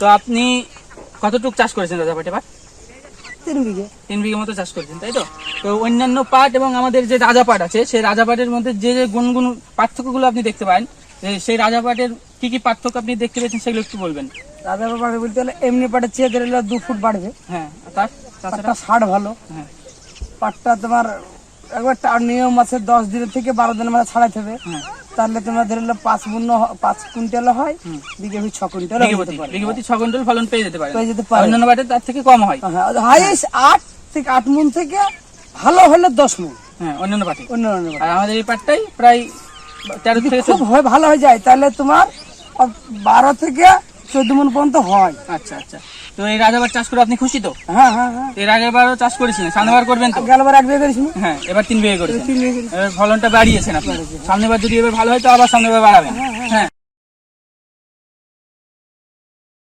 তো আপনি কতটুকু চাষ করেছেন দাদা পাট এবার তিন বিঘে। তিন বিঘে মতো চাষ করেছেন তাই তো? তো অন্যান্য পাট এবং আমাদের যে রাজা পাট আছে সেই রাজা পাটের মধ্যে যে যে গুণগুণ পার্থক্যগুলো আপনি দেখতে পান সেই রাজা পাটের কি কি পার্থক্য আপনি দেখতে পেয়েছেন সেগুলো একটু বলবেন। রাজা বাড়বে বলতে গেলে এমনি পাটের চেয়ে ধরে দু ফুট বাড়বে। হ্যাঁ তার পাটটা ষাট ভালো। হ্যাঁ। পাটটা তোমার একবার নিয়ম আছে দশ দিনের থেকে বারো দিনের মাঝে ছাড়াইতে হবে। হ্যাঁ। তাহলে তোমার ধরে নাও পাঁচ গুণ পাঁচ কুইন্টাল হয় বিঘে ছ কুইন্টাল বিঘেপতি। ছ কুইন্টাল ফলন পেয়ে যেতে পারে। পেয়ে যেতে পারে। অন্যান্য বাটে তার থেকে কম হয়। হাইয়েস্ট আট থেকে আট মন থেকে ভালো হলে দশ মন। হ্যাঁ অন্যান্য পাটে অন্য অন্য পাট। আর আমাদের এই পাটটাই প্রায় তেরো থেকে খুব ভালো হয়ে যায় তাহলে তোমার বারো থেকে চোদ্দ মন পর্যন্ত হয়। আচ্ছা আচ্ছা। তো এই রাজাবার চাষ করে আপনি খুশি তো? হ্যাঁ হ্যাঁ হ্যাঁ। এর আগের বারও চাষ করেছিলেন সামনেবার করবেন তো? গেলবার এক বিঘে করেছেন হ্যাঁ এবার তিন বিঘে করেছেন। ফলনটা বাড়িয়েছেন আপনি সামনেবার যদি এবার ভালো হয় তো আবার সামনেবার বাড়াবেন। হ্যাঁ